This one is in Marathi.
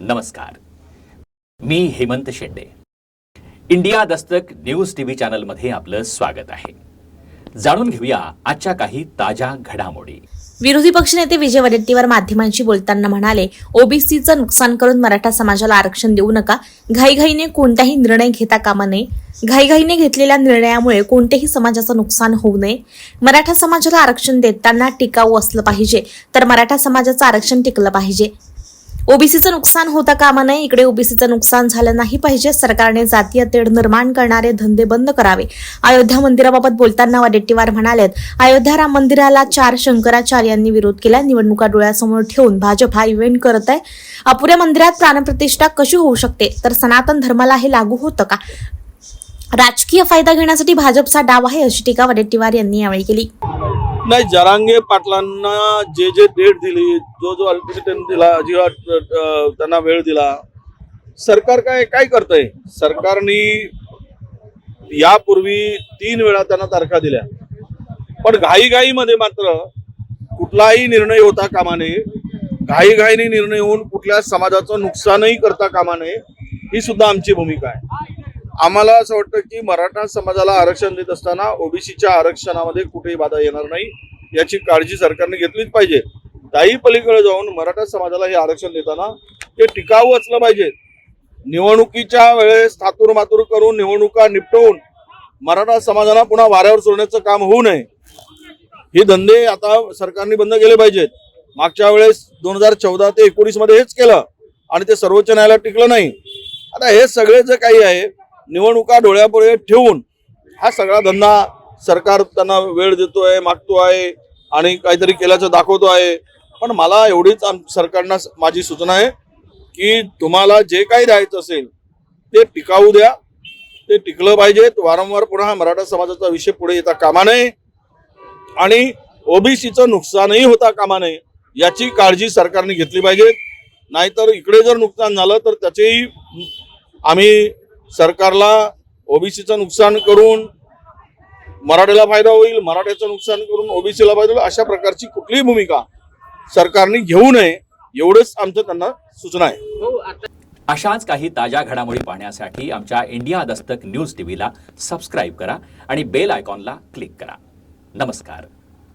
नमस्कार. मी Hemant Shende. India Dastak news TV चॅनलमध्ये आपलं स्वागत आहे. जाणून घेऊया आजच्या काही ताज्या घडामोडी. विरोधी पक्षनेते विजय वडेट्टीवार माध्यमांशी बोलताना म्हणाले ओबीसीचं नुकसान करून मराठा समाजाला आरक्षण देऊ नका. घाईघाईने कोणताही निर्णय घेता कामा नये. घाईघाईने घेतलेल्या निर्णयामुळे कोणत्याही समाजाचं नुकसान होऊ नये. मराठा समाजाला आरक्षण देताना टिकाऊ असलं पाहिजे तर मराठा समाजाचं आरक्षण टिकलं पाहिजे. ओबीसीचं नुकसान होता कामा नये इकडे ओबीसीचं नुकसान झालं नाही पाहिजे सरकारने जातीय तेढ निर्माण करणारे धंदे बंद करावे. अयोध्या मंदिराबाबत बोलताना वडेट्टीवार म्हणाले अयोध्या राम मंदिराला चार शंकराचार्यांनी विरोध केला निवडणुका डोळ्यासमोर ठेवून भाजप हा इव्हेंट करत आहे. अपुऱ्या मंदिरात प्राणप्रतिष्ठा कशी होऊ शकते? तर सनातन धर्माला हे लागू होतं का? राजकीय फायदा घेण्यासाठी भाजपचा डाव आहे अशी टीका वडेट्टीवार यांनी यावेळी केली. नाही जरांगे पाटलांना जे जे डेट दिली जो जो अल्टिमेटम दिला जेव्हा त्यांना वेळ दिला सरकार काय काय करतंय? सरकारने यापूर्वी तीन वेळा त्यांना तारखा दिल्या. पण घाईघाईमध्ये मात्र कुठलाही निर्णय होता कामा नये घाईघाईने निर्णय होऊन कुठल्या समाजाचं नुकसानही करता कामा नये ही सुद्धा आमची भूमिका आहे. आम्हाला असं वाटतं की मराठा समाजाला आरक्षण देत असताना ओबीसीच्या आरक्षणामध्ये कुठेही बाधा येणार नाही. याची काळजी सरकारने घेतलीच पाहिजे. त्याही पलीकडे जाऊन मराठा समाजाला हे आरक्षण देताना ते टिकाऊ असलं पाहिजे. निवडणुकीच्या वेळेस थातूर मातूर करून निवडणुका निपटवून मराठा समाजाला पुन्हा वाऱ्यावर सोडण्याचं काम होऊ नये. हे धंदे आता सरकारने बंद केले पाहिजेत. मागच्या वेळेस दोन हजार चौदा ते एकोणीसमध्ये हेच केलं आणि ते सर्वोच्च न्यायालयात टिकलं नाही. आता हे सगळे जे काही आहे निवडणुका डोळ्यापुढे ठेवून हा सगळा धंदा सरकार त्यांना वेळ देतोय आहे आणि काहीतरी केल्याचं दाखवतो आहे. पण मला एवढीच आम- सरकारना स- माझी सूचना आहे की तुम्हाला जे काही द्यायचं असेल ते टिकाऊ द्या. ते टिकलं पाहिजेत वारंवार पुन्हा मराठा समाजाचा विषय पुढे येता कामा नये. आणि ओबीसीचं नुकसानही होता कामा नये याची काळजी सरकारने घेतली पाहिजे. नाहीतर इकडे जर नुकसान झालं तर त्याचेही आम्ही सरकारला ओबीसीचं नुकसान करून मराठ्याला फायदा होईल मराठ्याचं नुकसान करून ओबीसीला फायदा होईल अशा प्रकारची कुठलीही भूमिका सरकारने घेऊ नये एवढंच आमचं त्यांना सूचना आहे. अशाच काही ताज्या घडामोडी पाहण्यासाठी आमच्या इंडिया दस्तक न्यूज टीव्हीला सबस्क्राईब करा आणि बेल आयकॉनला क्लिक करा. नमस्कार.